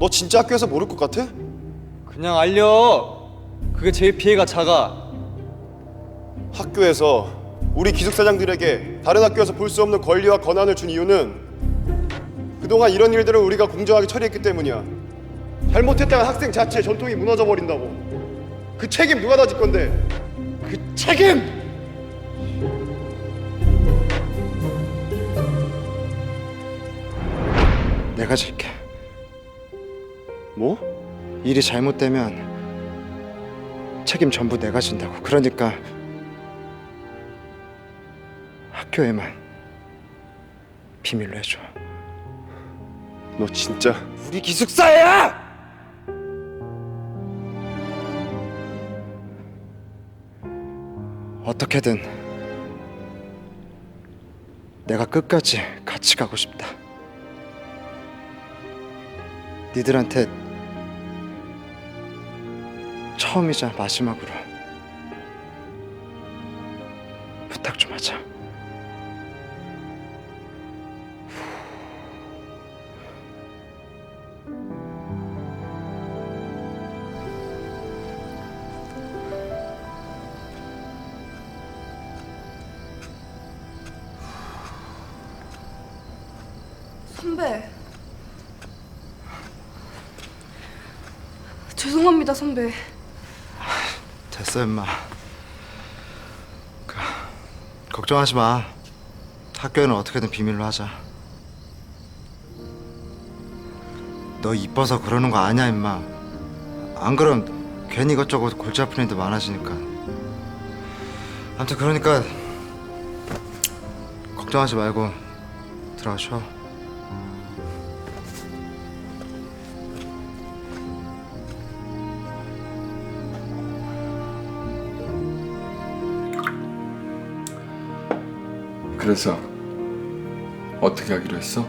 너 진짜 학교에서 모를 것 같아? 그냥 알려. 그게 제일 피해가 작아. 학교에서 우리 기숙사장들에게 다른 학교에서 볼 수 없는 권리와 권한을 준 이유는 그동안 이런 일들을 우리가 공정하게 처리했기 때문이야. 잘못했다가 학생 자체의 전통이 무너져 버린다고. 그 책임 누가 다질 건데? 그 책임! 내가 질게. 뭐? 일이 잘못되면 책임 전부 내가 진다고. 그러니까 학교에만 비밀로 해줘. 너 진짜 우리 기숙사야! 어떻게든 내가 끝까지 같이 가고 싶다. 니들한테 처음이자 마지막으로 부탁 좀 하자. 선배. 죄송합니다, 선배. 됐어, 임마. 그, 걱정하지 마. 학교에는 어떻게든 비밀로 하자. 너 이뻐서 그러는 거 아니야, 임마. 안 그럼 괜히 이것저것 골치 아픈 일도 많아지니까. 아무튼 그러니까 걱정하지 말고 들어가 쉬어. 그래서 어떻게 하기로 했어?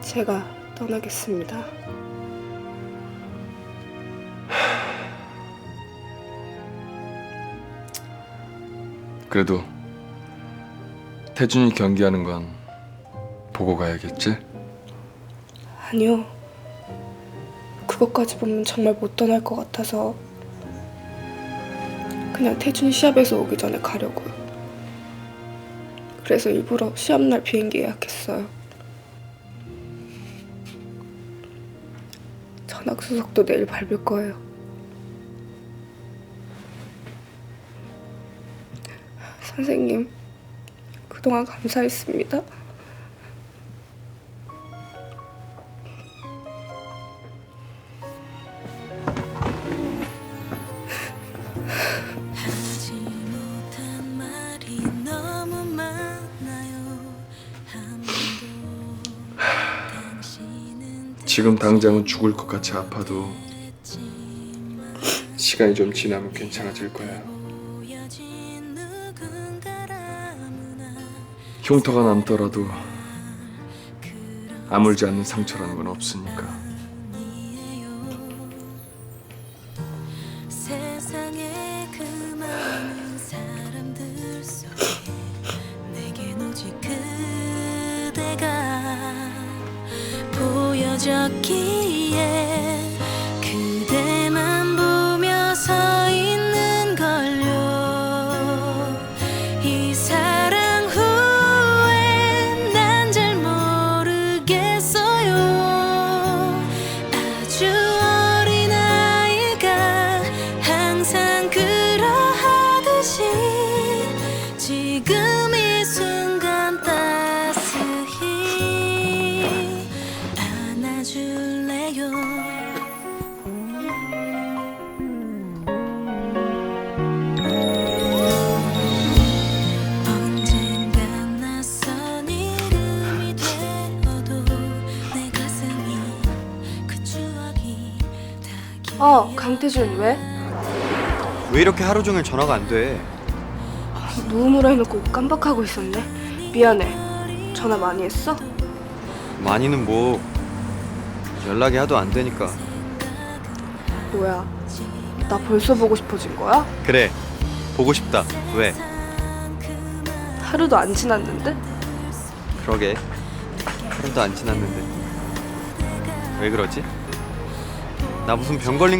제가 떠나겠습니다. 그래도 태준이 경기하는 건 보고 가야겠지? 아니요. 그것까지 보면 정말 못 떠날 것 같아서 그냥 태준이 시합에서 오기 전에 가려고요. 그래서 일부러 시합날 비행기 예약했어요. 전학수석도 내일 밟을 거예요. 선생님, 그동안 감사했습니다. 지금 당장은 죽을 것 같이 아파도 시간이 좀 지나면 괜찮아질 거야. 흉터가 남더라도 아물지 않는 상처라는 건 없으니까. 보여 안아줄래요 언젠간 낯선 이름이 되어도 내 가슴이 그 추억이 다 어, 강태준 왜? 왜 이렇게 하루 종일 전화가 안 돼? 무음으로 해놓고 깜빡하고 있었네. 미안해. 전화 많이 했어? 많이는 뭐 연락이 하도 안 되니까. 뭐야? 나 벌써 보고 싶어진 거야? 그래. 보고 싶다. 왜? 하루도 안 지났는데? 그러게. 하루도 안 지났는데. 왜 그러지? 나 무슨 병 걸린